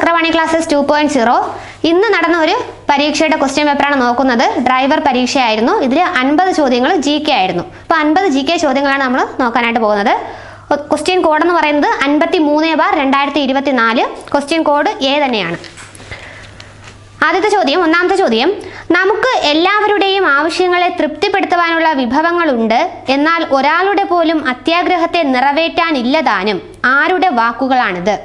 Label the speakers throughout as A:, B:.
A: Chakravani classes two point zero ഇന്ന് നടന്ന ഒരു പരീക്ഷയുടെ ക്വസ്റ്റ്യൻ പേപ്പറാണ് നോക്കുന്നത്. ഡ്രൈവർ പരീക്ഷയായിരുന്നു. ഇതിൽ അൻപത് ചോദ്യങ്ങൾ ജി കെ ആയിരുന്നു. അപ്പോൾ അൻപത് ജി കെ ചോദ്യങ്ങളാണ് നമ്മൾ നോക്കാനായിട്ട് പോകുന്നത്. ക്വസ്റ്റ്യൻ കോഡ് എന്ന് പറയുന്നത് അൻപത്തി മൂന്ന് ബാർ രണ്ടായിരത്തി ഇരുപത്തി നാല് ക്വസ്റ്റ്യൻ കോഡ് എ തന്നെയാണ്. ആദ്യത്തെ ചോദ്യം ഒന്നാമത്തെ ചോദ്യം. നമുക്ക് എല്ലാവരുടെയും ആവശ്യങ്ങളെ തൃപ്തിപ്പെടുത്തുവാനുള്ള വിഭവങ്ങളുണ്ട്. എന്നാൽ ഒരാളുടെ പോലും അത്യാഗ്രഹത്തെ നിറവേറ്റാനില്ലതാനും ആരുടെ വാക്കുകളാണിത്?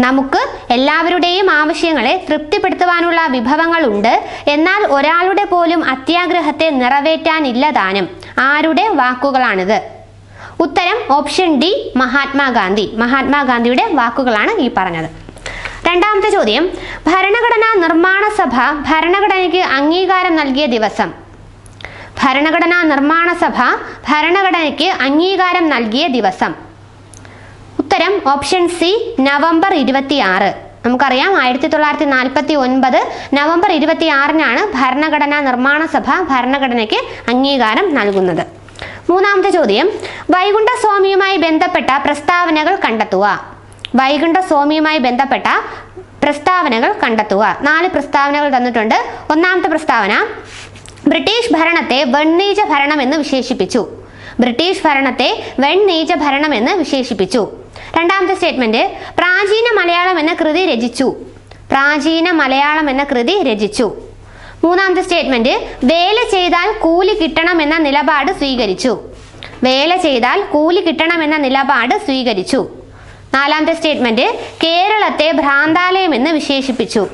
A: നമുക്ക് എല്ലാവരുടെയും ആവശ്യങ്ങളെ തൃപ്തിപ്പെടുത്തുവാനുള്ള വിഭവങ്ങളുണ്ട്. എന്നാൽ ഒരാളുടെ പോലും അത്യാഗ്രഹത്തെ നിറവേറ്റാനില്ലതാനും ആരുടെ വാക്കുകളാണിത്? ഉത്തരം ഓപ്ഷൻ ഡി മഹാത്മാഗാന്ധി. മഹാത്മാഗാന്ധിയുടെ വാക്കുകളാണ് ഈ പറഞ്ഞത്. രണ്ടാമത്തെ ചോദ്യം ഭരണഘടനാ നിർമ്മാണ സഭ ഭരണഘടനയ്ക്ക് അംഗീകാരം നൽകിയ ദിവസം. ഭരണഘടനാ നിർമ്മാണ സഭ ഭരണഘടനയ്ക്ക് അംഗീകാരം നൽകിയ ദിവസം. ഉത്തരം ഓപ്ഷൻ സി നവംബർ ഇരുപത്തി ആറ് നമുക്കറിയാം ആയിരത്തി തൊള്ളായിരത്തി നാൽപ്പത്തി ഒൻപത് നവംബർ ഇരുപത്തി ആറിനാണ് ഭരണഘടനാ നിർമ്മാണ സഭ ഭരണഘടനയ്ക്ക് അംഗീകാരം നൽകുന്നത്. മൂന്നാമത്തെ ചോദ്യം വൈകുണ്ഠ സ്വാമിയുമായി ബന്ധപ്പെട്ട പ്രസ്താവനകൾ കണ്ടെത്തുക. വൈകുണ്ഠ സ്വാമിയുമായി ബന്ധപ്പെട്ട പ്രസ്താവനകൾ കണ്ടെത്തുക. നാല് പ്രസ്താവനകൾ തന്നിട്ടുണ്ട്. ഒന്നാമത്തെ പ്രസ്താവന ബ്രിട്ടീഷ് ഭരണത്തെ വെണ്ണീജ ഭരണം എന്ന് വിശേഷിപ്പിച്ചു. ബ്രിട്ടീഷ് ഭരണത്തെ വെണ്ണീജ ഭരണം എന്ന് വിശേഷിപ്പിച്ചു. രണ്ടാമത്തെ സ്റ്റേറ്റ്മെന്റ് പ്രാചീന മലയാളം എന്ന കൃതി രചിച്ചു. പ്രാചീന മലയാളം എന്ന കൃതി രചിച്ചു. മൂന്നാമത്തെ സ്റ്റേറ്റ്മെന്റ് വേല ചെയ്താൽ കൂലി കിട്ടണം എന്ന നിലപാട് സ്വീകരിച്ചു. വേല ചെയ്താൽ കൂലി കിട്ടണം എന്ന നിലപാട് സ്വീകരിച്ചു. നാലാമത്തെ സ്റ്റേറ്റ്മെന്റ് കേരളത്തെ ഭ്രാന്താലയം എന്ന് വിശേഷിപ്പിച്ചു.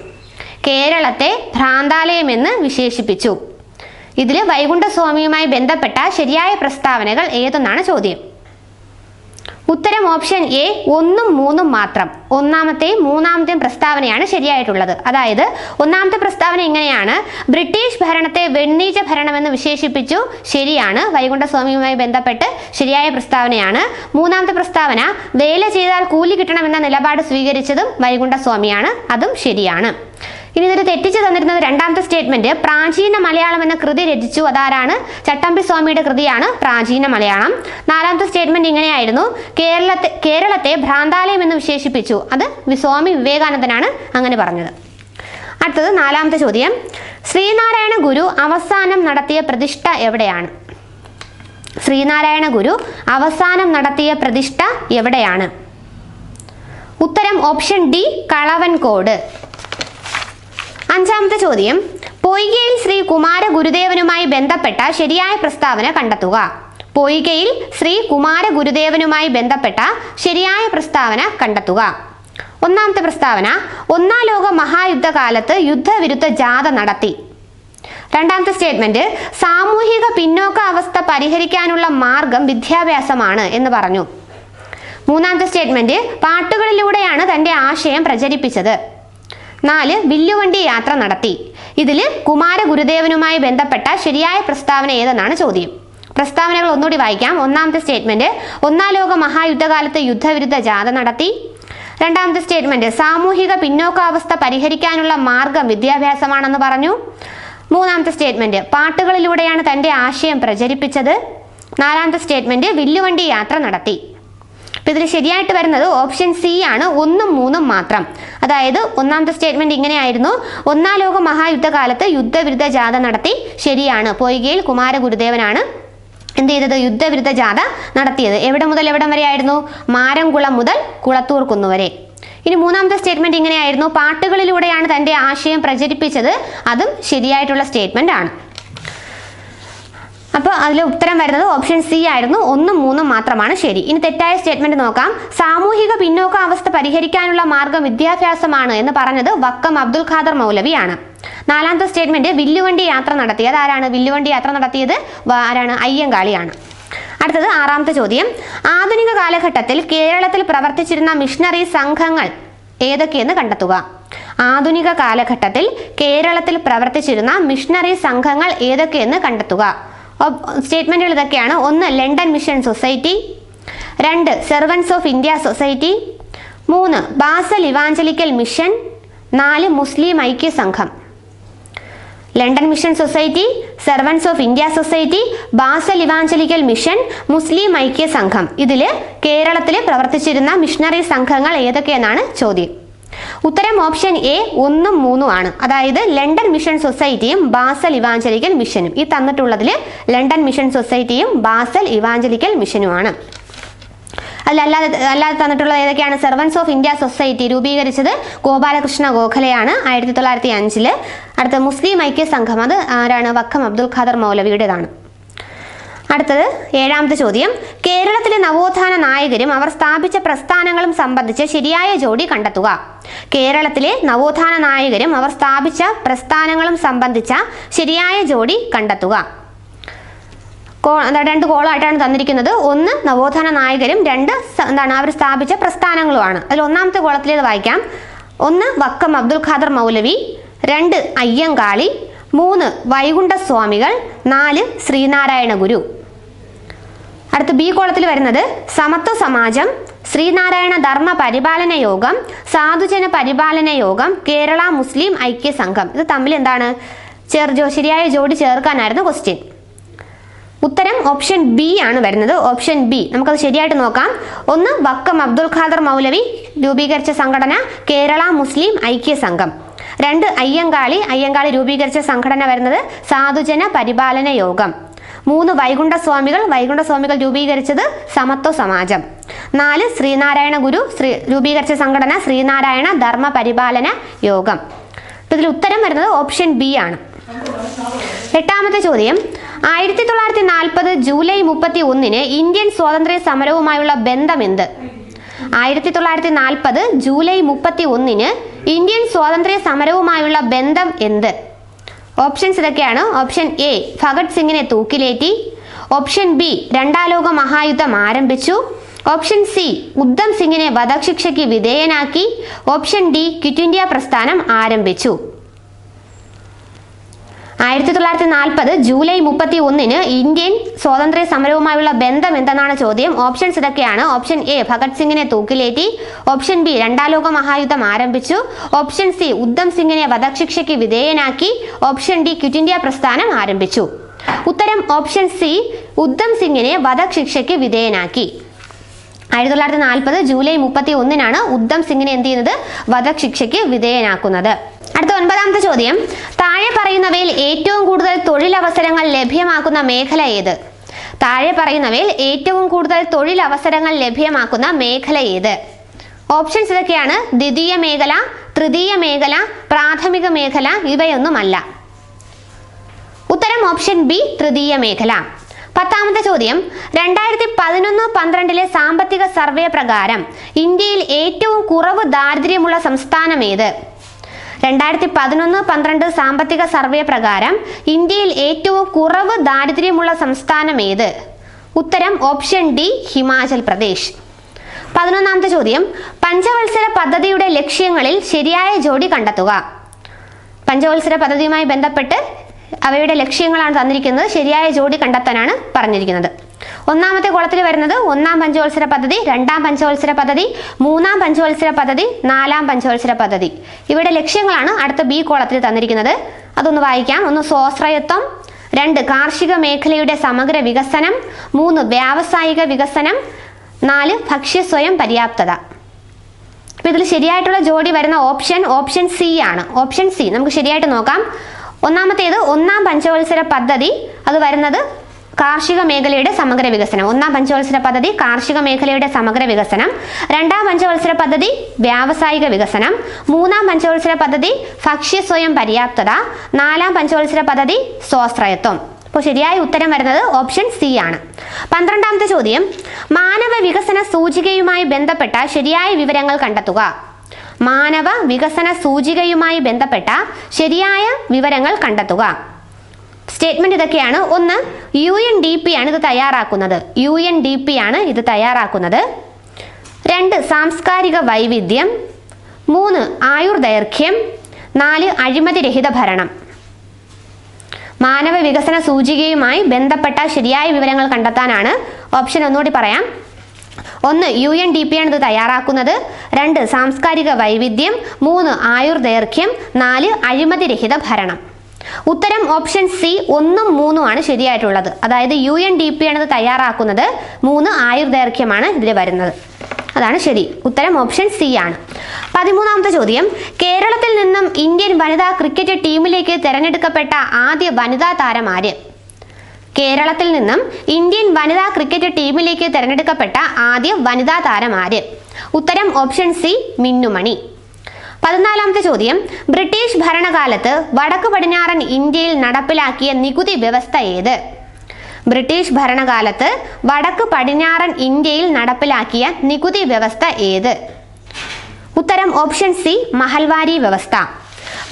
A: കേരളത്തെ ഭ്രാന്താലയം എന്ന് വിശേഷിപ്പിച്ചു. ഇതിൽ വൈകുണ്ഠസ്വാമിയുമായി ബന്ധപ്പെട്ട ശരിയായ പ്രസ്താവനകൾ ഏതെന്നാണ് ചോദ്യം. ഉത്തരം ഓപ്ഷൻ എ ഒന്നും മൂന്നും മാത്രം. ഒന്നാമത്തെയും മൂന്നാമത്തെയും പ്രസ്താവനയാണ് ശരിയായിട്ടുള്ളത്. അതായത് ഒന്നാമത്തെ പ്രസ്താവന ഇങ്ങനെയാണ് ബ്രിട്ടീഷ് ഭരണത്തെ വെണ്ണീച്ച ഭരണമെന്ന് വിശേഷിപ്പിച്ചു. ശരിയാണ്. വൈകുണ്ഠസ്വാമിയുമായി ബന്ധപ്പെട്ട് ശരിയായ പ്രസ്താവനയാണ്. മൂന്നാമത്തെ പ്രസ്താവന വേല ചെയ്താൽ കൂലി കിട്ടണമെന്ന നിലപാട് സ്വീകരിച്ചതും വൈകുണ്ഠസ്വാമിയാണ് അതും ശരിയാണ്. ഇനി ഇതിൽ തെറ്റിച്ച് തന്നിരുന്നത് രണ്ടാമത്തെ സ്റ്റേറ്റ്മെന്റ് പ്രാചീന മലയാളം എന്ന കൃതി രചിച്ചു. അതാരാണ്? ചട്ടമ്പി സ്വാമിയുടെ കൃതിയാണ് പ്രാചീന മലയാളം. നാലാമത്തെ സ്റ്റേറ്റ്മെന്റ് ഇങ്ങനെയായിരുന്നു. കേരളത്തെ കേരളത്തെ ഭ്രാന്താലയം എന്ന് വിശേഷിപ്പിച്ചു. അത് സ്വാമി വിവേകാനന്ദനാണ് അങ്ങനെ പറഞ്ഞത്. അടുത്തത് നാലാമത്തെ ചോദ്യം. ശ്രീനാരായണ ഗുരു അവസാനം നടത്തിയ പ്രതിഷ്ഠ എവിടെയാണ്? ശ്രീനാരായണ ഗുരു അവസാനം നടത്തിയ പ്രതിഷ്ഠ എവിടെയാണ്? ഉത്തരം ഓപ്ഷൻ ഡി കളവൻകോട്. അഞ്ചാമത്തെ ചോദ്യം. പൊയ്കയിൽ ശ്രീ കുമാര ഗുരുദേവനുമായി ബന്ധപ്പെട്ട ശരിയായ പ്രസ്താവന കണ്ടെത്തുക. പൊയ്കയിൽ ശ്രീ കുമാര ഗുരുദേവനുമായി ബന്ധപ്പെട്ട ശരിയായ പ്രസ്താവന കണ്ടെത്തുക. ഒന്നാമത്തെ പ്രസ്താവന ഒന്നാം ലോക മഹായുദ്ധകാലത്ത് യുദ്ധവിരുദ്ധ ജാഥ നടത്തി. രണ്ടാമത്തെ സ്റ്റേറ്റ്മെന്റ് സാമൂഹിക പിന്നോക്ക അവസ്ഥ പരിഹരിക്കാനുള്ള മാർഗം വിദ്യാഭ്യാസമാണ് എന്ന് പറഞ്ഞു. മൂന്നാമത്തെ സ്റ്റേറ്റ്മെന്റ് പാട്ടുകളിലൂടെയാണ് തന്റെ ആശയം പ്രചരിപ്പിച്ചത്. നാല് വില്ലുവണ്ടി യാത്ര നടത്തി. ഇതിൽ കുമാര ഗുരുദേവനുമായി ബന്ധപ്പെട്ട ശരിയായ പ്രസ്താവന ഏതെന്നാണ് ചോദ്യം. പ്രസ്താവനകൾ ഒന്നുകൂടി വായിക്കാം. ഒന്നാമത്തെ സ്റ്റേറ്റ്മെന്റ് ഒന്നാം ലോക മഹായുദ്ധകാലത്ത് യുദ്ധവിരുദ്ധ ജാഥ നടത്തി. രണ്ടാമത്തെ സ്റ്റേറ്റ്മെന്റ് സാമൂഹിക പിന്നോക്കാവസ്ഥ പരിഹരിക്കാനുള്ള മാർഗം വിദ്യാഭ്യാസമാണെന്ന് പറഞ്ഞു. മൂന്നാമത്തെ സ്റ്റേറ്റ്മെന്റ് പാട്ടുകളിലൂടെയാണ് തന്റെ ആശയം പ്രചരിപ്പിച്ചത്. നാലാമത്തെ സ്റ്റേറ്റ്മെന്റ് വില്ലുവണ്ടി യാത്ര നടത്തി. അപ്പൊ ഇതിൽ ശരിയായിട്ട് വരുന്നത് ഓപ്ഷൻ സി ആണ്. ഒന്നും മൂന്നും മാത്രം. അതായത് ഒന്നാമത്തെ സ്റ്റേറ്റ്മെന്റ് ഇങ്ങനെയായിരുന്നു. ഒന്നാം ലോക മഹായുദ്ധകാലത്ത് യുദ്ധവിരുദ്ധ ജാഥ നടത്തി ശരിയാണ്. പൊയ്കയിൽ കുമാര ഗുരുദേവനാണ് എന്ത് ചെയ്തത്? യുദ്ധവിരുദ്ധ ജാഥ നടത്തിയത്. എവിടെ മുതൽ എവിടം വരെ ആയിരുന്നു? മാരംകുളം മുതൽ കുളത്തൂർ കുന്നുവരെ ഇനി മൂന്നാമത്തെ സ്റ്റേറ്റ്മെന്റ് ഇങ്ങനെയായിരുന്നു. പാട്ടുകളിലൂടെയാണ് തന്റെ ആശയം പ്രചരിപ്പിച്ചത്. അതും ശരിയായിട്ടുള്ള സ്റ്റേറ്റ്മെന്റ് ആണ്. അപ്പോൾ അതിൽ ഉത്തരം വരുന്നത് ഓപ്ഷൻ സി ആയിരുന്നു. ഒന്നും മൂന്നും മാത്രമാണ്. ശരി. ഇനി തെറ്റായ സ്റ്റേറ്റ്മെന്റ് നോക്കാം. സാമൂഹിക പിന്നോക്ക അവസ്ഥ പരിഹരിക്കാനുള്ള മാർഗം വിദ്യാഭ്യാസമാണ് എന്ന് പറഞ്ഞത് വക്കം അബ്ദുൽ ഖാദർ മൗലവിയാണ് നാലാമത്തെ സ്റ്റേറ്റ്മെന്റ് വില്ലുവണ്ടി യാത്ര നടത്തിയത് ആരാണ് വില്ലുവണ്ടി യാത്ര നടത്തിയത്? ആരാണ്? അയ്യങ്കാളിയാണ്. അടുത്തത് ആറാമത്തെ ചോദ്യം. ആധുനിക കാലഘട്ടത്തിൽ കേരളത്തിൽ പ്രവർത്തിച്ചിരുന്ന മിഷണറി സംഘങ്ങൾ ഏതൊക്കെയെന്ന് കണ്ടെത്തുക? ആധുനിക കാലഘട്ടത്തിൽ കേരളത്തിൽ പ്രവർത്തിച്ചിരുന്ന മിഷണറി സംഘങ്ങൾ ഏതൊക്കെയെന്ന് കണ്ടെത്തുക? സ്റ്റേറ്റ്മെന്റുകൾ ഇതൊക്കെയാണ്. ഒന്ന് ലണ്ടൻ മിഷൻ സൊസൈറ്റി. രണ്ട് സെർവൻസ് ഓഫ് ഇന്ത്യ സൊസൈറ്റി. മൂന്ന് ബാസൽ ഇവാഞ്ചലിക്കൽ മിഷൻ. നാല് Muslim Aikya Sangham. London Mission Society Servants of India Society Basel Evangelical Mission Muslim Aikya Sangham. ഇതിൽ കേരളത്തിൽ പ്രവർത്തിച്ചിരുന്ന മിഷണറി സംഘങ്ങൾ ഏതൊക്കെയെന്നാണ് ചോദ്യം. ഉത്തരം ഓപ്ഷൻ എ ഒന്നും മൂന്നും ആണ്. അതായത് ലണ്ടൻ മിഷൻ സൊസൈറ്റിയും ബാസൽ ഇവാഞ്ചലിക്കൽ മിഷനും. ഈ തന്നിട്ടുള്ളതിൽ ലണ്ടൻ മിഷൻ സൊസൈറ്റിയും ബാസൽ ഇവാഞ്ചലിക്കൽ മിഷനുമാണ് അതിലല്ലാതെ അല്ലാതെ തന്നിട്ടുള്ള ഏതൊക്കെയാണ്? സെർവൻസ് ഓഫ് ഇന്ത്യ സൊസൈറ്റി രൂപീകരിച്ചത് ഗോപാലകൃഷ്ണ ഗോഖലെയാണ് ആയിരത്തി തൊള്ളായിരത്തി അഞ്ചിൽ. അടുത്ത മുസ്ലിം ഐക്യ സംഘം അത് ആരാണ്? വക്കം അബ്ദുൽ ഖാദർ മൗലവിയുടേതാണ്. അടുത്തത് ഏഴാമത്തെ ചോദ്യം. കേരളത്തിലെ നവോത്ഥാന നായകരും അവർ സ്ഥാപിച്ച പ്രസ്ഥാനങ്ങളും സംബന്ധിച്ച് ശരിയായ ജോഡി കണ്ടെത്തുക. കേരളത്തിലെ നവോത്ഥാന നായകരും അവർ സ്ഥാപിച്ച പ്രസ്ഥാനങ്ങളും സംബന്ധിച്ച ശരിയായ ജോഡി കണ്ടെത്തുക. കോ രണ്ട് കോളായിട്ടാണ് തന്നിരിക്കുന്നത്. ഒന്ന് നവോത്ഥാന നായകരും രണ്ട് എന്താണ് അവർ സ്ഥാപിച്ച പ്രസ്ഥാനങ്ങളുമാണ്. അതിൽ ഒന്നാമത്തെ കോളത്തിലേത് വായിക്കാം. ഒന്ന് വക്കം അബ്ദുൽ ഖാദർ മൗലവി രണ്ട് അയ്യങ്കാളി മൂന്ന് വൈകുണ്ഠസ്വാമികൾ നാല് ശ്രീനാരായണ ഗുരു അടുത്ത ബി കോളത്തിൽ വരുന്നത് സമത്വ സമാജം ശ്രീനാരായണ ധർമ്മ പരിപാലന യോഗം സാധുജന പരിപാലന യോഗം കേരള മുസ്ലിം ഐക്യ സംഘം. ഇത് തമ്മിൽ എന്താണ്? ചേർ ശരിയായ ജോഡി ചേർക്കാനായിരുന്നു ക്വസ്റ്റ്യൻ ഉത്തരം ഓപ്ഷൻ ബി ആണ് വരുന്നത്. ഓപ്ഷൻ ബി നമുക്കത് ശരിയായിട്ട് നോക്കാം. ഒന്ന് വക്കം അബ്ദുൽ ഖാദർ മൗലവി രൂപീകരിച്ച സംഘടന കേരള മുസ്ലിം ഐക്യ സംഘം. രണ്ട് അയ്യങ്കാളി. അയ്യങ്കാളി രൂപീകരിച്ച സംഘടന വരുന്നത് സാധുജന പരിപാലന യോഗം. മൂന്ന് വൈകുണ്ഠ സ്വാമികൾ വൈകുണ്ഠ സ്വാമികൾ രൂപീകരിച്ചത് സമത്വ സമാജം. നാല് ശ്രീനാരായണ ഗുരു ശ്രീ രൂപീകരിച്ച സംഘടന ശ്രീനാരായണ ധർമ്മ പരിപാലന യോഗം. ഇതിൽ ഉത്തരം വരുന്നത് ഓപ്ഷൻ ബി ആണ്. എട്ടാമത്തെ ചോദ്യം. ആയിരത്തി തൊള്ളായിരത്തി നാൽപ്പത് ജൂലൈ മുപ്പത്തി ഒന്നിന് ഇന്ത്യൻ സ്വാതന്ത്ര്യ സമരവുമായുള്ള ബന്ധം എന്ത് ആയിരത്തി തൊള്ളായിരത്തി നാൽപ്പത് ജൂലൈ മുപ്പത്തി ഒന്നിന് ഇന്ത്യൻ സ്വാതന്ത്ര്യ സമരവുമായുള്ള ബന്ധം എന്ത്? ഓപ്ഷൻസ് ഇതൊക്കെയാണ്. ഓപ്ഷൻ എ ഭഗത് സിംഗിനെ തൂക്കിലേറ്റി. ഓപ്ഷൻ ബി രണ്ടാലോക മഹായുദ്ധം ആരംഭിച്ചു. ഓപ്ഷൻ സി ഉദ്ധം സിംഗിനെ വധശിക്ഷയ്ക്ക് വിധേയനാക്കി. ഓപ്ഷൻ ഡി ക്വിറ്റ് ഇന്ത്യ പ്രസ്ഥാനം ആരംഭിച്ചു. ആയിരത്തി തൊള്ളായിരത്തി നാൽപ്പത് ജൂലൈ മുപ്പത്തി ഒന്നിന് ഇന്ത്യൻ സ്വാതന്ത്ര്യ സമരവുമായുള്ള ബന്ധം എന്തെന്നാണ് ചോദ്യം? ഓപ്ഷൻസ് ഇതൊക്കെയാണ്. ഓപ്ഷൻ എ ഭഗത് സിംഗിനെ തൂക്കിലേറ്റി. ഓപ്ഷൻ ബി രണ്ടാം ലോക മഹായുദ്ധം ആരംഭിച്ചു. ഓപ്ഷൻ സി ഉദ്ധം സിംഗിനെ വധശിക്ഷയ്ക്ക് വിധേയനാക്കി. ഓപ്ഷൻ ഡി ക്വിറ്റ് ഇന്ത്യ പ്രസ്ഥാനം ആരംഭിച്ചു. ഉത്തരം ഓപ്ഷൻ സി ഉദ്ധം സിംഗിനെ വധശിക്ഷയ്ക്ക് വിധേയനാക്കി. ആയിരത്തി തൊള്ളായിരത്തി നാൽപ്പത് ജൂലൈ മുപ്പത്തി ഒന്നിനാണ് ഉദ്ധം സിംഗിനെ എന്ത് ചെയ്യുന്നത്? വധശിക്ഷയ്ക്ക് വിധേയനാക്കുന്നത്. അടുത്ത ഒൻപതാമത്തെ ചോദ്യം. താഴെ പറയുന്നവയിൽ ഏറ്റവും കൂടുതൽ തൊഴിലവസരങ്ങൾ ലഭ്യമാക്കുന്ന മേഖല ഏത്? താഴെ പറയുന്നവയിൽ ഏറ്റവും കൂടുതൽ തൊഴിലവസരങ്ങൾ ലഭ്യമാക്കുന്ന മേഖല ഏത്? ഓപ്ഷൻസ് ഇതൊക്കെയാണ്. ദ്വിതീയ മേഖല തൃതീയ മേഖല പ്രാഥമിക മേഖല ഇവയൊന്നുമല്ല. ഉത്തരം ഓപ്ഷൻ ബി തൃതീയ മേഖല. പത്താമത്തെ ചോദ്യം. രണ്ടായിരത്തി പതിനൊന്ന് പന്ത്രണ്ടിലെ സാമ്പത്തിക സർവേ പ്രകാരം ഇന്ത്യയിൽ ഏറ്റവും കുറവ് ദാരിദ്ര്യമുള്ള സംസ്ഥാനം ഏത്? രണ്ടായിരത്തി പതിനൊന്ന് പന്ത്രണ്ട് സാമ്പത്തിക സർവേ പ്രകാരം ഇന്ത്യയിൽ ഏറ്റവും കുറവ് ദാരിദ്ര്യമുള്ള സംസ്ഥാനം ഏത്? ഉത്തരം ഓപ്ഷൻ ഡി ഹിമാചൽ പ്രദേശ്. പതിനൊന്നാമത്തെ ചോദ്യം. പഞ്ചവത്സര പദ്ധതിയുടെ ലക്ഷ്യങ്ങളിൽ ശരിയായ ജോഡി കണ്ടെത്തുക. പഞ്ചവത്സര പദ്ധതിയുമായി ബന്ധപ്പെട്ട് അവയുടെ ലക്ഷ്യങ്ങളാണ് തന്നിരിക്കുന്നത്. ശരിയായ ജോഡി കണ്ടെത്താനാണ് പറഞ്ഞിരിക്കുന്നത്. ഒന്നാമത്തെ കുളത്തിൽ വരുന്നത് ഒന്നാം പഞ്ചവത്സര പദ്ധതി രണ്ടാം പഞ്ചവത്സര പദ്ധതി മൂന്നാം പഞ്ചവത്സര പദ്ധതി നാലാം പഞ്ചവത്സര പദ്ധതി. ഇവിടെ ലക്ഷ്യങ്ങളാണ് അടുത്ത ബി കോളത്തിൽ തന്നിരിക്കുന്നത്. അതൊന്ന് വായിക്കാം. ഒന്ന് സ്വാശ്രയത്വം രണ്ട് കാർഷിക മേഖലയുടെ സമഗ്ര വികസനം മൂന്ന് വ്യാവസായിക വികസനം നാല് ഭക്ഷ്യ സ്വയം പര്യാപ്തത. അപ്പൊ ഇതിൽ ശരിയായിട്ടുള്ള ജോഡി വരുന്ന ഓപ്ഷൻ ഓപ്ഷൻ സി ആണ്. ഓപ്ഷൻ സി നമുക്ക് ശരിയായിട്ട് നോക്കാം. ഒന്നാമത്തേത് ഒന്നാം പഞ്ചവത്സര പദ്ധതി. അത് വരുന്നത് കാർഷിക മേഖലയുടെ സമഗ്ര വികസനം. ഒന്നാം പഞ്ചവത്സര പദ്ധതി കാർഷിക മേഖലയുടെ സമഗ്ര വികസനം. രണ്ടാം പഞ്ചവത്സര പദ്ധതി വ്യാവസായിക വികസനം. മൂന്നാം പഞ്ചവത്സര പദ്ധതി ഭക്ഷ്യ സ്വയം പര്യാപ്തത. നാലാം പഞ്ചവത്സര പദ്ധതി സ്വാശ്രയത്വം. അപ്പോൾ ശരിയായ ഉത്തരം വരുന്നത് ഓപ്ഷൻ സി ആണ്. പന്ത്രണ്ടാമത്തെ ചോദ്യം. മാനവ വികസന സൂചികയുമായി ബന്ധപ്പെട്ട ശരിയായ വിവരങ്ങൾ കണ്ടെത്തുക. മാനവ വികസന സൂചികയുമായി ബന്ധപ്പെട്ട ശരിയായ വിവരങ്ങൾ കണ്ടെത്തുക. സ്റ്റേറ്റ്മെന്റ് ഇതൊക്കെയാണ്. ഒന്ന് യു എൻ ഡി പി ആണ് ഇത് തയ്യാറാക്കുന്നത്. യു എൻ ഡി പി ആണ് ഇത് തയ്യാറാക്കുന്നത്. രണ്ട് സാംസ്കാരിക വൈവിധ്യം. മൂന്ന് ആയുർദൈർഘ്യം. നാല് അഴിമതിരഹിത ഭരണം. മാനവ വികസന സൂചികയുമായി ബന്ധപ്പെട്ട ശരിയായ വിവരങ്ങൾ കണ്ടെത്താനാണ് ഓപ്ഷൻ ഒന്നുകൂടി പറയാം. ഒന്ന് യു എൻ ഡി പി ആണ് ഇത് തയ്യാറാക്കുന്നത്. രണ്ട് സാംസ്കാരിക വൈവിധ്യം. മൂന്ന് ആയുർദൈർഘ്യം. നാല് അഴിമതിരഹിത ഭരണം. ഉത്തരം ഓപ്ഷൻ സി ഒന്നും മൂന്നും ആണ് ശരിയായിട്ടുള്ളത്. അതായത് യു എൻ ഡി പി ആണ് ഇത് തയ്യാറാക്കുന്നത്. മൂന്ന് ആയുർദൈർഘ്യമാണ് ഇതിൽ വരുന്നത്. അതാണ് ശരി. ഉത്തരം ഓപ്ഷൻ സി ആണ്. പതിമൂന്നാമത്തെ ചോദ്യം. കേരളത്തിൽ നിന്നും ഇന്ത്യൻ വനിതാ ക്രിക്കറ്റ് ടീമിലേക്ക് തിരഞ്ഞെടുക്കപ്പെട്ട ആദ്യ വനിതാ താരം ആര്? കേരളത്തിൽ നിന്നും ഇന്ത്യൻ വനിതാ ക്രിക്കറ്റ് ടീമിലേക്ക് തിരഞ്ഞെടുക്കപ്പെട്ട ആദ്യ വനിതാ താരം ആര്? ഉത്തരം ഓപ്ഷൻ സി മിന്നുമണി. പതിനാലാമത്തെ ചോദ്യം. ബ്രിട്ടീഷ് ഭരണകാലത്ത് വടക്ക് പടിഞ്ഞാറൻ ഇന്ത്യയിൽ നടപ്പിലാക്കിയ നികുതി വ്യവസ്ഥ ഏത്? ബ്രിട്ടീഷ് ഭരണകാലത്ത് വടക്ക് പടിഞ്ഞാറൻ ഇന്ത്യയിൽ നടപ്പിലാക്കിയ നികുതി വ്യവസ്ഥ ഏത്? ഉത്തരം ഓപ്ഷൻ സി മഹൽവാരി വ്യവസ്ഥ.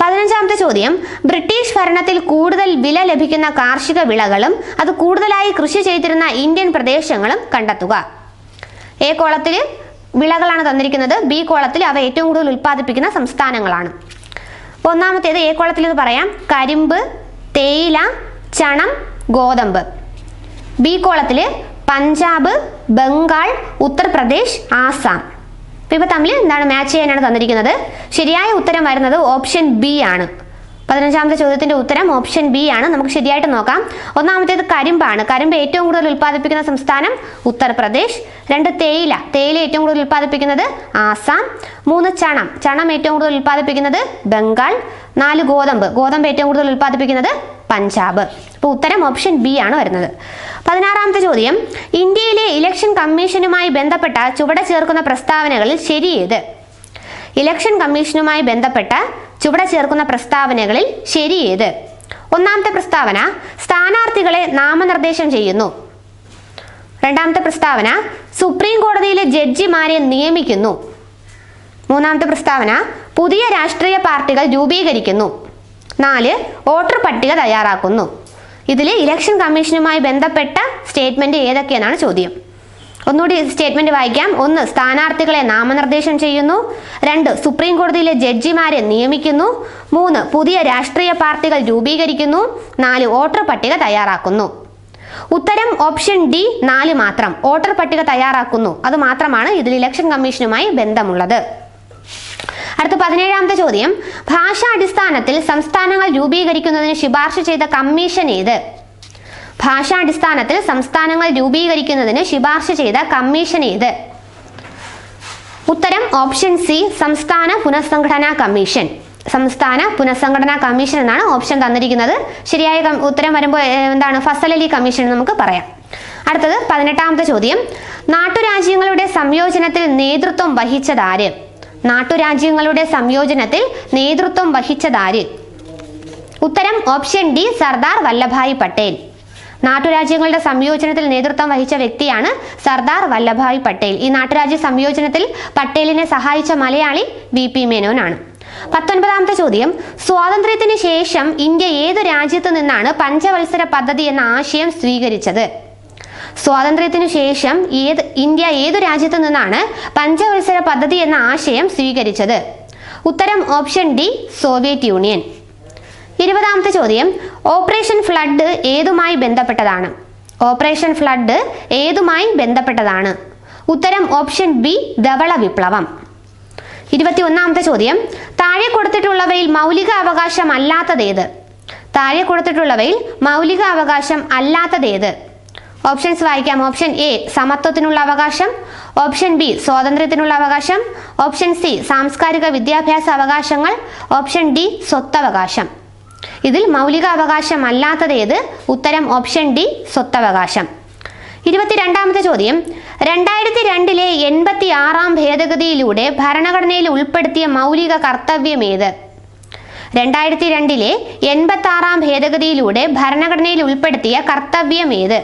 A: പതിനഞ്ചാമത്തെ ചോദ്യം. ബ്രിട്ടീഷ് ഭരണത്തിൽ കൂടുതൽ വില ലഭിക്കുന്ന കാർഷിക വിളകളും അത് കൂടുതലായി കൃഷി ചെയ്തിരുന്ന ഇന്ത്യൻ പ്രദേശങ്ങളും കണ്ടെത്തുക. എ കോളത്തിൽ വിളകളാണ് തന്നിരിക്കുന്നത്. ബി കോളത്തിൽ അവ ഏറ്റവും കൂടുതൽ ഉൽപ്പാദിപ്പിക്കുന്ന സംസ്ഥാനങ്ങളാണ്. അപ്പോൾ ഒന്നാമത്തേത് എ കോളത്തിൽ ഇത് പറയാം. കരിമ്പ് തേയില ചണം ഗോതമ്പ്. ബി കോളത്തിൽ പഞ്ചാബ് ബംഗാൾ ഉത്തർപ്രദേശ് ആസാം. ഇപ്പം ഇവ തമ്മിൽ എന്താണ് മാച്ച് ചെയ്യാനാണ് തന്നിരിക്കുന്നത്. ശരിയായ ഉത്തരം വരുന്നത് ഓപ്ഷൻ ബി ആണ്. പതിനഞ്ചാമത്തെ ചോദ്യത്തിന്റെ ഉത്തരം ഓപ്ഷൻ ബി ആണ്. നമുക്ക് ശരിയായിട്ട് നോക്കാം. ഒന്നാമത്തേത് കരിമ്പാണ്. കരിമ്പ് ഏറ്റവും കൂടുതൽ ഉൽപ്പാദിപ്പിക്കുന്ന സംസ്ഥാനം ഉത്തർപ്രദേശ്. രണ്ട് തേയില. തേയില ഏറ്റവും കൂടുതൽ ഉൽപ്പാദിപ്പിക്കുന്നത് ആസാം. മൂന്ന് ചണം. ചണം ഏറ്റവും കൂടുതൽ ഉൽപ്പാദിപ്പിക്കുന്നത് ബംഗാൾ. നാല് ഗോതമ്പ്. ഗോതമ്പ് ഏറ്റവും കൂടുതൽ ഉൽപ്പാദിപ്പിക്കുന്നത് പഞ്ചാബ്. അപ്പോൾ ഉത്തരം ഓപ്ഷൻ ബി ആണ് വരുന്നത്. പതിനാറാമത്തെ ചോദ്യം. ഇന്ത്യയിലെ ഇലക്ഷൻ കമ്മീഷനുമായി ബന്ധപ്പെട്ട ചുവടെ ചേർക്കുന്ന പ്രസ്താവനകളിൽ ശരിയേത് ഇലക്ഷൻ കമ്മീഷനുമായി ബന്ധപ്പെട്ട ചുവടെ ചേർക്കുന്ന പ്രസ്താവനകളിൽ ശരി ശരിയേത്. ഒന്നാമത്തെ പ്രസ്താവന സ്ഥാനാർത്ഥികളെ നാമനിർദ്ദേശം ചെയ്യുന്നു. രണ്ടാമത്തെ പ്രസ്താവന സുപ്രീം കോടതിയിലെ ജഡ്ജിമാരെ നിയമിക്കുന്നു. മൂന്നാമത്തെ പ്രസ്താവന പുതിയ രാഷ്ട്രീയ പാർട്ടികൾ രൂപീകരിക്കുന്നു. നാല് വോട്ടർ പട്ടിക തയ്യാറാക്കുന്നു. ഇതിൽ ഇലക്ഷൻ കമ്മീഷനുമായി ബന്ധപ്പെട്ട സ്റ്റേറ്റ്മെന്റ് ഏതൊക്കെയെന്നാണ് ചോദ്യം. ഒന്നുകൂടി സ്റ്റേറ്റ്മെന്റ് വായിക്കാം. ഒന്ന് സ്ഥാനാർത്ഥികളെ നാമനിർദ്ദേശം ചെയ്യുന്നു. രണ്ട് സുപ്രീം കോടതിയിലെ ജഡ്ജിമാരെ നിയമിക്കുന്നു. മൂന്ന് പുതിയ രാഷ്ട്രീയ പാർട്ടികൾ രൂപീകരിക്കുന്നു. നാല് വോട്ടർ പട്ടിക തയ്യാറാക്കുന്നു. ഉത്തരം ഓപ്ഷൻ ഡി നാല് മാത്രം. വോട്ടർ പട്ടിക തയ്യാറാക്കുന്നു. അത് മാത്രമാണ് ഇതിൽ ഇലക്ഷൻ കമ്മീഷനുമായി ബന്ധമുള്ളത്. അടുത്ത പതിനേഴാമത്തെ ചോദ്യം. ഭാഷാടിസ്ഥാനത്തിൽ സംസ്ഥാനങ്ങൾ രൂപീകരിക്കുന്നതിന് ശുപാർശ ചെയ്ത കമ്മീഷൻ ഏത്? ഭാഷാടിസ്ഥാനത്തിൽ സംസ്ഥാനങ്ങൾ രൂപീകരിക്കുന്നതിന് ശുപാർശ ചെയ്ത കമ്മീഷൻ ഏത്? ഉത്തരം ഓപ്ഷൻ സി സംസ്ഥാന പുനഃസംഘടനാ കമ്മീഷൻ. സംസ്ഥാന പുനഃസംഘടനാ കമ്മീഷൻ എന്നാണ് ഓപ്ഷൻ തന്നിരിക്കുന്നത്. ശരിയായ ഉത്തരം വരുമ്പോൾ എന്താണ്? ഫസൽ അലി കമ്മീഷൻ നമുക്ക് പറയാം. അടുത്തത് പതിനെട്ടാമത്തെ ചോദ്യം. നാട്ടുരാജ്യങ്ങളുടെ സംയോജനത്തിൽ നേതൃത്വം വഹിച്ചതാര് നാട്ടുരാജ്യങ്ങളുടെ സംയോജനത്തിൽ നേതൃത്വം വഹിച്ചതാര് ഉത്തരം ഓപ്ഷൻ ഡി സർദാർ വല്ലഭായ് പട്ടേൽ. നാട്ടുരാജ്യങ്ങളുടെ സംയോജനത്തിൽ നേതൃത്വം വഹിച്ച വ്യക്തിയാണ് സർദാർ വല്ലഭായ് പട്ടേൽ. ഈ നാട്ടുരാജ്യ സംയോജനത്തിൽ പട്ടേലിനെ സഹായിച്ച മലയാളി വി പി മേനോനാണ്. പത്തൊൻപതാമത്തെ ചോദ്യം. സ്വാതന്ത്ര്യത്തിന് ശേഷം ഇന്ത്യ ഏത് രാജ്യത്തു നിന്നാണ് പഞ്ചവത്സര പദ്ധതി എന്ന ആശയം സ്വീകരിച്ചത്? സ്വാതന്ത്ര്യത്തിനു ശേഷം ഏത് ഇന്ത്യ ഏതു രാജ്യത്തു നിന്നാണ് പഞ്ചവത്സര പദ്ധതി എന്ന ആശയം സ്വീകരിച്ചത്? ഉത്തരം ഓപ്ഷൻ ഡി സോവിയറ്റ് യൂണിയൻ. ഇരുപതാമത്തെ ചോദ്യം. ഓപ്പറേഷൻ ഫ്ലഡ് ഏതുമായി ബന്ധപ്പെട്ടതാണ്? ഓപ്പറേഷൻ ഫ്ലഡ് ഏതുമായി ബന്ധപ്പെട്ടതാണ്? ഉത്തരം ഓപ്ഷൻ ബി ധവള വിപ്ലവം. ഇരുപത്തി ഒന്നാമത്തെ ചോദ്യം. താഴെ കൊടുത്തിട്ടുള്ളവയിൽ മൗലിക അവകാശം അല്ലാത്തതേത്? താഴെ കൊടുത്തിട്ടുള്ളവയിൽ മൗലിക അവകാശം അല്ലാത്തതേത്? ഓപ്ഷൻസ് വായിക്കാം. ഓപ്ഷൻ എ സമത്വത്തിനുള്ള അവകാശം. ഓപ്ഷൻ ബി സ്വാതന്ത്ര്യത്തിനുള്ള അവകാശം. ഓപ്ഷൻ സി സാംസ്കാരിക വിദ്യാഭ്യാസ അവകാശങ്ങൾ. ഓപ്ഷൻ ഡി സ്വത്തവകാശം. ഇതിൽ മൗലിക അവകാശം ഏത്? ഉത്തരം ഓപ്ഷൻ ഡി സ്വത്തവകാശം. ഇരുപത്തിരണ്ടാമത്തെ ചോദ്യം. രണ്ടായിരത്തി രണ്ടിലെ എൺപത്തി ആറാം ഭേദഗതിയിലൂടെ ഭരണഘടനയിൽ ഉൾപ്പെടുത്തിയ മൗലിക കർത്തവ്യം ഏത്? രണ്ടായിരത്തി രണ്ടിലെ എൺപത്തി ആറാം ഭേദഗതിയിലൂടെ ഭരണഘടനയിൽ ഉൾപ്പെടുത്തിയ കർത്തവ്യം ഏത്?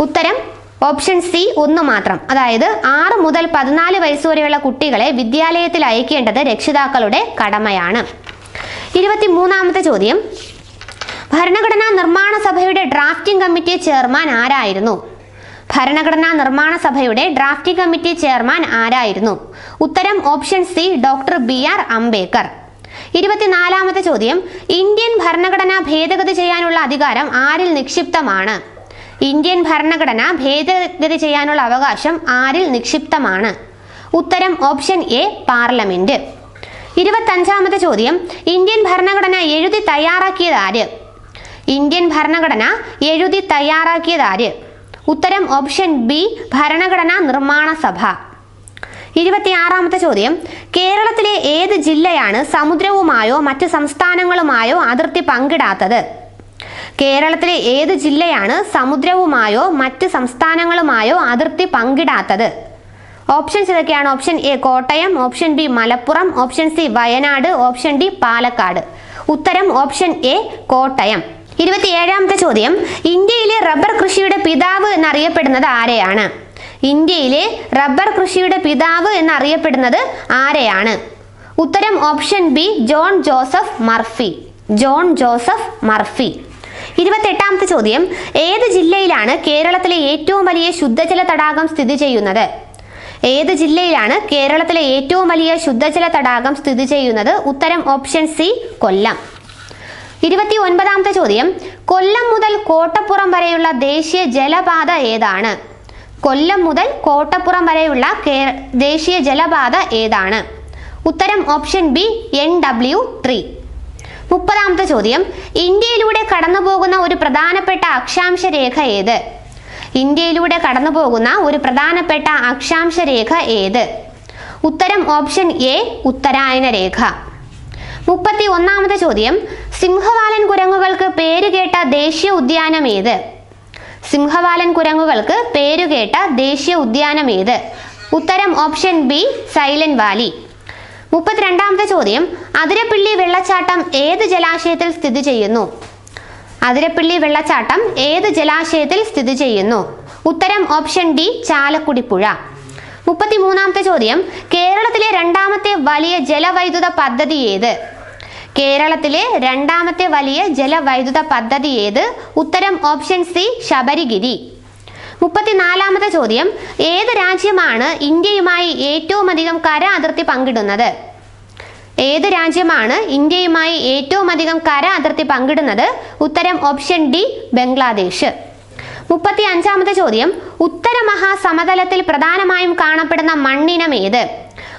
A: ഉത്തരം ഓപ്ഷൻ സി ഒന്ന് മാത്രം. അതായത് ആറ് മുതൽ പതിനാല് വയസ്സുവരെയുള്ള കുട്ടികളെ വിദ്യാലയത്തിൽ അയക്കേണ്ടത് രക്ഷിതാക്കളുടെ കടമയാണ്. ഇരുപത്തി മൂന്നാമത്തെ ചോദ്യം. ഭരണഘടനാ നിർമ്മാണ സഭയുടെ ഡ്രാഫ്റ്റിംഗ് കമ്മിറ്റി ചെയർമാൻ ആരായിരുന്നു? ഭരണഘടനാ നിർമ്മാണ സഭയുടെ ഡ്രാഫ്റ്റിംഗ് കമ്മിറ്റി ചെയർമാൻ ആരായിരുന്നു? ഉത്തരം option C doctor B R Ambedkar. ഇരുപത്തിനാലാമത്തെ ചോദ്യം. ഇന്ത്യൻ ഭരണഘടന ഭേദഗതി ചെയ്യാനുള്ള അധികാരം ആരിൽ നിക്ഷിപ്തമാണ്? ഇന്ത്യൻ ഭരണഘടന ഭേദഗതി ചെയ്യാനുള്ള അവകാശം ആരിൽ നിക്ഷിപ്തമാണ്? ഉത്തരം ഓപ്ഷൻ എ പാർലമെന്റ്. ഇരുപത്തഞ്ചാമത്തെ ചോദ്യം. ഇന്ത്യൻ ഭരണഘടന എഴുതി തയ്യാറാക്കിയത് ആര്? ഇന്ത്യൻ ഭരണഘടന എഴുതി തയ്യാറാക്കിയത് ആര്? ഉത്തരം ഓപ്ഷൻ ബി ഭരണഘടനാ നിർമ്മാണ സഭ. ഇരുപത്തിയാറാമത്തെ ചോദ്യം. കേരളത്തിലെ ഏത് ജില്ലയാണ് സമുദ്രവുമായോ മറ്റ് സംസ്ഥാനങ്ങളുമായോ അതിർത്തി പങ്കിടാത്തത്? കേരളത്തിലെ ഏത് ജില്ലയാണ് സമുദ്രവുമായോ മറ്റ് സംസ്ഥാനങ്ങളുമായോ അതിർത്തി പങ്കിടാത്തത്? ഓപ്ഷൻസ് ഇതൊക്കെയാണ്. Option A Kottayam. Option B Malappuram. Option C Wayanad. Option D Palakkad. ഉത്തരം ഓപ്ഷൻ എ കോട്ടയം. ഇരുപത്തിയേഴാമത്തെ ചോദ്യം. ഇന്ത്യയിലെ റബ്ബർ കൃഷിയുടെ പിതാവ് എന്നറിയപ്പെടുന്നത് ആരെയാണ്? ഇന്ത്യയിലെ റബ്ബർ കൃഷിയുടെ പിതാവ് എന്നറിയപ്പെടുന്നത് ആരെയാണ്? ഉത്തരം option B John Joseph Murphy. John Joseph Murphy. ഇരുപത്തെട്ടാമത്തെ ചോദ്യം. ഏത് ജില്ലയിലാണ് കേരളത്തിലെ ഏറ്റവും വലിയ ശുദ്ധജല തടാകം സ്ഥിതി ചെയ്യുന്നത്? ഏത് ജില്ലയിലാണ് കേരളത്തിലെ ഏറ്റവും വലിയ ശുദ്ധജല തടാകം സ്ഥിതി ചെയ്യുന്നത്? ഉത്തരം ഓപ്ഷൻ സി കൊല്ലം. ഇരുപത്തി ഒൻപതാമത്തെ ചോദ്യം. കൊല്ലം മുതൽ കോട്ടപ്പുറം വരെയുള്ള ദേശീയ ജലപാത ഏതാണ്? കൊല്ലം മുതൽ കോട്ടപ്പുറം വരെയുള്ള ദേശീയ ജലപാത ഏതാണ്? ഉത്തരം option B N W three. മുപ്പതാമത്തെ ചോദ്യം. ഇന്ത്യയിലൂടെ കടന്നുപോകുന്ന ഒരു പ്രധാനപ്പെട്ട അക്ഷാംശ രേഖ ഏത്? ഇന്ത്യയിലൂടെ കടന്നുപോകുന്ന ഒരു പ്രധാനപ്പെട്ട അക്ഷാംശ രേഖ ഏത്? ഉത്തരം ഓപ്ഷൻ എ ഉത്തരായന രേഖ. മുപ്പത്തി ഒന്നാമത്തെ ചോദ്യം സിംഹവാലൻ കുരങ്ങുകൾക്ക് പേരുകേട്ട ദേശീയ ഉദ്യാനം ഏത്? സിംഹവാലൻ കുരങ്ങുകൾക്ക് പേരുകേട്ട ദേശീയ ഉദ്യാനം ഏത്? ഉത്തരം ഓപ്ഷൻ ബി സൈലന്റ് വാലി. മുപ്പത്തിരണ്ടാമത്തെ ചോദ്യം അതിരപ്പിള്ളി വെള്ളച്ചാട്ടം ഏത് ജലാശയത്തിൽ സ്ഥിതി ചെയ്യുന്നു? അതിരപ്പിള്ളി വെള്ളച്ചാട്ടം ഏത് ജലാശയത്തിൽ സ്ഥിതി ചെയ്യുന്നു? ഉത്തരം ഓപ്ഷൻ ഡി ചാലക്കുടി പുഴ മുപ്പത്തിമൂന്നാമത്തെ ചോദ്യം കേരളത്തിലെ രണ്ടാമത്തെ വലിയ ജലവൈദ്യുത പദ്ധതി ഏത്? കേരളത്തിലെ രണ്ടാമത്തെ വലിയ ജലവൈദ്യുത പദ്ധതി ഏത്? ഉത്തരം ഓപ്ഷൻ സി ശബരിഗിരി. മുപ്പത്തിനാലാമത്തെ ചോദ്യം ഏത് രാജ്യമാണ് ഇന്ത്യയുമായി ഏറ്റവും അധികം കര അതിർത്തി പങ്കിടുന്നത്? ഏത് രാജ്യമാണ് ഇന്ത്യയുമായി ഏറ്റവും അധികം കര അതിർത്തി പങ്കിടുന്നത്? ഉത്തരം ഓപ്ഷൻ ഡി ബംഗ്ലാദേശ്. മുപ്പത്തി അഞ്ചാമത്തെ ചോദ്യം ഉത്തര മഹാസമതലത്തിൽ പ്രധാനമായും കാണപ്പെടുന്ന മണ്ണിനം ഏത്?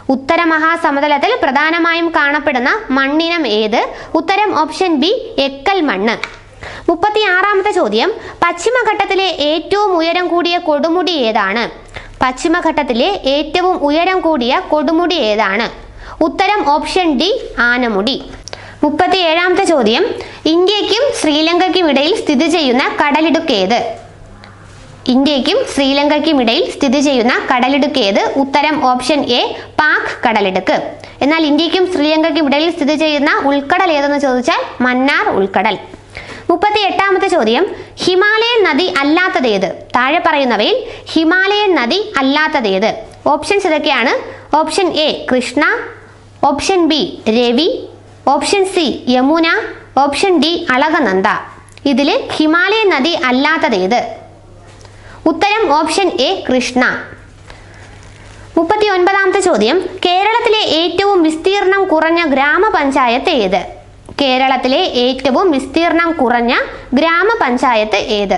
A: ഉത്തര മഹാസമതലത്തിൽ പ്രധാനമായും കാണപ്പെടുന്ന മണ്ണിനം ഏത്? ഉത്തരം ഓപ്ഷൻ ബി എക്കൽ മണ്ണ്. മുപ്പത്തി ആറാമത്തെ ചോദ്യം പശ്ചിമഘട്ടത്തിലെ ഏറ്റവും ഉയരം കൂടിയ കൊടുമുടി ഏതാണ്? പശ്ചിമഘട്ടത്തിലെ ഏറ്റവും ഉയരം കൂടിയ കൊടുമുടി ഏതാണ്? ഉത്തരം ഓപ്ഷൻ ഡി ആനമുടി. മുപ്പത്തി ഏഴാമത്തെ ചോദ്യം. ഇന്ത്യക്കും ശ്രീലങ്കയ്ക്കും ഇടയിൽ സ്ഥിതി ചെയ്യുന്ന കടലിടുക്കേത്? ഇന്ത്യക്കും ശ്രീലങ്കയ്ക്കും ഇടയിൽ സ്ഥിതി ചെയ്യുന്ന കടലിടുക്കേത്? ഉത്തരം ഓപ്ഷൻ എ പാക് കടലിടുക്ക്. എന്നാൽ ഇന്ത്യക്കും ശ്രീലങ്കയ്ക്കും ഇടയിൽ സ്ഥിതി ചെയ്യുന്ന ഉൾക്കടൽ ഏതെന്ന് ചോദിച്ചാൽ മന്നാർ ഉൾക്കടൽ. മുപ്പത്തി എട്ടാമത്തെ ചോദ്യം. ഹിമാലയൻ നദി അല്ലാത്തതേത്? താഴെ പറയുന്നവയിൽ ഹിമാലയൻ നദി അല്ലാത്തതേത്? ഓപ്ഷൻസ് ഇതൊക്കെയാണ്. Option A Krishna. Option B Ravi option C Yamuna option D Alaknanda. ഇതിൽ ഹിമാലയ നദി അല്ലാത്തതേത് ഉത്തരം ഓപ്ഷൻ എ കൃഷ്ണ. മുപ്പത്തി ഒൻപതാമത്തെ ചോദ്യം. കേരളത്തിലെ ഏറ്റവും വിസ്തീർണം കുറഞ്ഞ ഗ്രാമപഞ്ചായത്ത് ഏത്? കേരളത്തിലെ ഏറ്റവും വിസ്തീർണം കുറഞ്ഞ ഗ്രാമപഞ്ചായത്ത് ഏത്?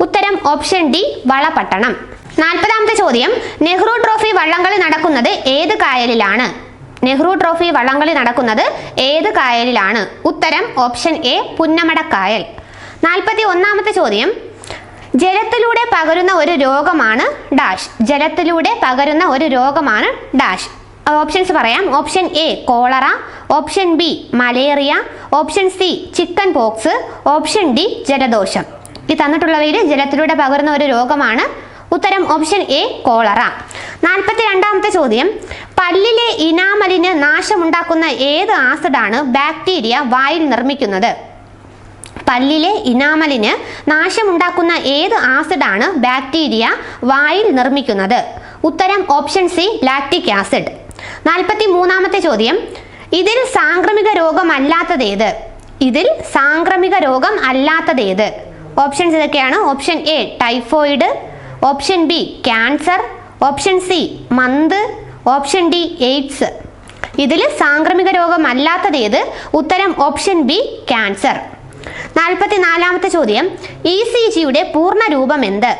A: ഉത്തരം ഓപ്ഷൻ ഡി വളപട്ടണം. നാൽപ്പതാമത്തെ ചോദ്യം. നെഹ്റു ട്രോഫി വള്ളംകളി നടക്കുന്നത് ഏത് കായലിലാണ്? നെഹ്റു ട്രോഫി വള്ളംകളി നടക്കുന്നത് ഏത് കായലിലാണ്? ഉത്തരം ഓപ്ഷൻ എ പുന്നമടക്കായൽ. നാൽപ്പത്തി ഒന്നാമത്തെ ചോദ്യം. ജലത്തിലൂടെ പകരുന്ന ഒരു രോഗമാണ് ഡാഷ്. ജലത്തിലൂടെ പകരുന്ന ഒരു രോഗമാണ് ഡാഷ്. ഓപ്ഷൻസ് പറയാം. Option A cholera. Option B malaria. Option C chickenpox. Option D ജലദോഷം. ഈ തന്നിട്ടുള്ളവയിൽ ജലത്തിലൂടെ പകരുന്ന ഒരു രോഗമാണ് ഉത്തരം ഓപ്ഷൻ എ കോളറ നാൽപ്പത്തി രണ്ടാമത്തെ ചോദ്യം. പല്ലിലെ ഇനാമലിന് നാശമുണ്ടാക്കുന്ന ഏത് ആസിഡാണ് ബാക്ടീരിയ വായിൽ നിർമ്മിക്കുന്നത്? പല്ലിലെ ഇനാമലിന് നാശമുണ്ടാക്കുന്ന ഏത് ആസിഡാണ് ബാക്ടീരിയ വായിൽ നിർമ്മിക്കുന്നത്? ഉത്തരം ഓപ്ഷൻ സി ലാക്റ്റിക് ആസിഡ് നാൽപ്പത്തി മൂന്നാമത്തെ ചോദ്യം. ഇതിൽ സാംക്രമിക രോഗം അല്ലാത്തതേത് ഇതിൽ സാംക്രമിക രോഗം അല്ലാത്തതേത് ഓപ്ഷൻസ് ഇതൊക്കെയാണ്. Option A typhoid option B cancer option C month option D AIDS. ഇതിൽ സാംക്രമിക രോഗമല്ലാത്തത് ഏത്? ഉത്തരം ഓപ്ഷൻ ബി ക്യാൻസർ. നാൽപ്പത്തി നാലാമത്തെ ചോദ്യം. ഇ സി ജിയുടെ പൂർണ രൂപം എന്ത്?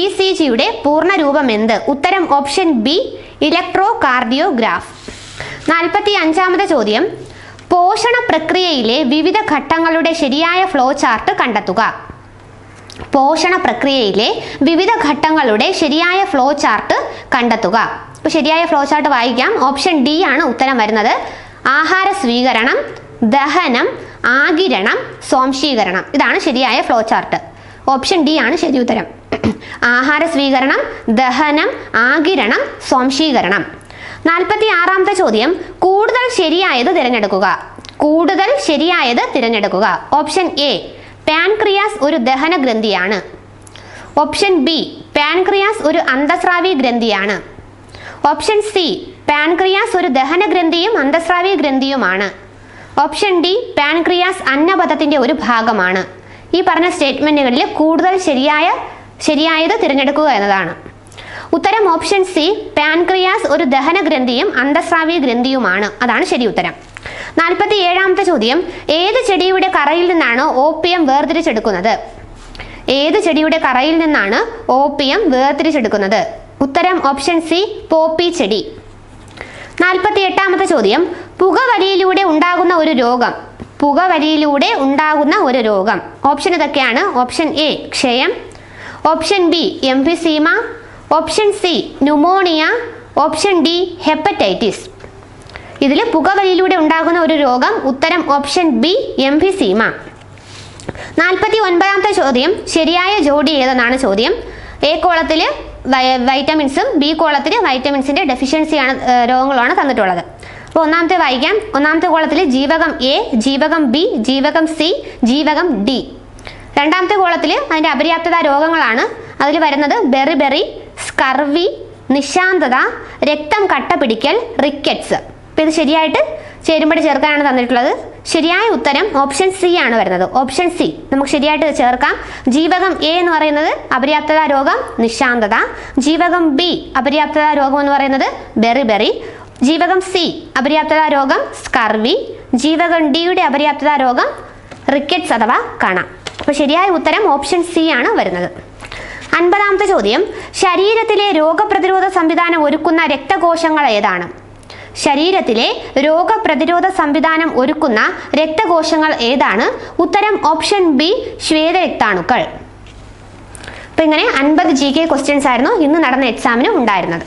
A: ഇ സി ജിയുടെ പൂർണ രൂപം എന്ത്? ഉത്തരം ഓപ്ഷൻ ബി ഇലക്ട്രോ കാർഡിയോഗ്രാഫ് നാൽപ്പത്തി അഞ്ചാമത്തെ ചോദ്യം. പോഷണ പ്രക്രിയയിലെ വിവിധ ഘട്ടങ്ങളുടെ ശരിയായ ഫ്ലോ ചാർട്ട് കണ്ടെത്തുക. പോഷണ പ്രക്രിയയിലെ വിവിധ ഘട്ടങ്ങളുടെ ശരിയായ ഫ്ലോ ചാർട്ട് കണ്ടെത്തുക. ഇപ്പോൾ ശരിയായ ഫ്ലോ ചാർട്ട് വായിക്കാം. ഓപ്ഷൻ ഡി ആണ് ഉത്തരം വരുന്നത്. ആഹാര സ്വീകരണം ദഹനം ആകിരണം സ്വാംശീകരണം. ഇതാണ് ശരിയായ ഫ്ലോ ചാർട്ട് ഓപ്ഷൻ ഡി ആണ് ശരി ഉത്തരം. ആഹാര സ്വീകരണം ദഹനം ആകിരണം സ്വാംശീകരണം. നാൽപ്പത്തി ആറാമത്തെ ചോദ്യം. കൂടുതൽ ശരിയായത് തിരഞ്ഞെടുക്കുക. കൂടുതൽ ശരിയായത് തിരഞ്ഞെടുക്കുക. ഓപ്ഷൻ എ പാൻക്രിയാസ് ഒരു ദഹന ഗ്രന്ഥിയാണ്. ഓപ്ഷൻ ബി പാൻക്രിയാസ് ഒരു അന്തസ്രാവി ഗ്രന്ഥിയാണ്. ഓപ്ഷൻ സി പാൻക്രിയാസ് ഒരു ദഹന ഗ്രന്ഥിയും അന്തസ്രാവി ഗ്രന്ഥിയുമാണ്. ഓപ്ഷൻ ഡി പാൻക്രിയാസ് അന്നപഥത്തിന്റെ ഒരു ഭാഗമാണ്. ഈ പറഞ്ഞ സ്റ്റേറ്റ്മെന്റുകളിൽ കൂടുതൽ ശരിയായ ശരിയായത് തിരഞ്ഞെടുക്കുക എന്നതാണ്. ഉത്തരം ഓപ്ഷൻ സി പാൻക്രിയാസ് ഒരു ദഹന ഗ്രന്ഥിയും അന്തസ്രാവി ഗ്രന്ഥിയുമാണ്. അതാണ് ശരി ഉത്തരം. നാൽപ്പത്തി ഏഴാമത്തെ ചോദ്യം. ഏത് ചെടിയുടെ കറയിൽ നിന്നാണ് ഓപ്പിയം വേർതിരിച്ചെടുക്കുന്നത്? ഏത് ചെടിയുടെ കറയിൽ നിന്നാണ് ഓപ്പിയം വേർതിരിച്ചെടുക്കുന്നത്? ഉത്തരം ഓപ്ഷൻ സി പോപ്പി ചെടി. നാൽപ്പത്തി എട്ടാമത്തെ ചോദ്യം. പുകവലിയിലൂടെ ഉണ്ടാകുന്ന ഒരു രോഗം. പുകവലിയിലൂടെ ഉണ്ടാകുന്ന ഒരു രോഗം. ഓപ്ഷൻ ഇതൊക്കെയാണ്. ഓപ്ഷൻ എ ക്ഷയം. Option B emphysema. Option C pneumonia. Option D hepatitis. ഇതിൽ പുകവലിയിലൂടെ ഉണ്ടാകുന്ന ഒരു രോഗം ഉത്തരം ഓപ്ഷൻ ബി എംഫിസീമ. നാൽപ്പത്തി ഒൻപതാമത്തെ ചോദ്യം ശരിയായ ജോഡി ഏതെന്നാണ് ചോദ്യം. എ കോളത്തിൽ വൈറ്റമിൻസും ബി കോളത്തിൽ വൈറ്റമിൻസിന്റെ ഡെഫിഷ്യൻസിയാണ് രോഗങ്ങളാണ് തന്നിട്ടുള്ളത്. അപ്പോൾ ഒന്നാമത്തെ വായിക്കാം. ഒന്നാമത്തെ കോളത്തിൽ ജീവകം എ ജീവകം ബി ജീവകം സി ജീവകം ഡി. രണ്ടാമത്തെ കോളത്തിൽ അതിന്റെ അപര്യാപ്തത രോഗങ്ങളാണ്. അതിൽ വരുന്നത് ബെറി ബെറി സ്കർവി നിശാന്തത രക്തം കട്ട പിടിക്കൽ റിക്കറ്റ്സ്. അപ്പോൾ ഇത് ശരിയായിട്ട് ചേരുമ്പടി ചേർക്കാനാണ് തന്നിട്ടുള്ളത്. ശരിയായ ഉത്തരം ഓപ്ഷൻ സി ആണ് വരുന്നത്. ഓപ്ഷൻ സി നമുക്ക് ശരിയായിട്ട് ചേർക്കാം. ജീവകം എ എന്ന് പറയുന്നത് അപര്യാപ്തത രോഗം നിശാന്തത. ജീവകം ബി അപര്യാപ്തത രോഗം എന്ന് പറയുന്നത് ബെറി ബെറി. ജീവകം സി അപര്യാപ്തത രോഗം സ്കർവി. ജീവകം ഡിയുടെ അപര്യാപ്തത രോഗം റിക്കറ്റ്സ് അഥവാ കാണാം. അപ്പോൾ ശരിയായ ഉത്തരം ഓപ്ഷൻ സി ആണ് വരുന്നത്. അൻപതാമത്തെ ചോദ്യം. ശരീരത്തിലെ രോഗപ്രതിരോധ സംവിധാനം ഒരുക്കുന്ന രക്തകോശങ്ങൾ ഏതാണ്? ശരീരത്തിലെ രോഗപ്രതിരോധ സംവിധാനം ഒരുക്കുന്ന രക്തകോശങ്ങൾ ഏതാണ്? ഉത്തരം ഓപ്ഷൻ ബി ശ്വേതരക്താണുക്കൾ അപ്പൊ ഇങ്ങനെ അൻപത് ജി കെ ക്വസ്റ്റ്യൻസ് ആയിരുന്നു ഇന്ന് നടന്ന എക്സാമിന് ഉണ്ടായിരുന്നത്.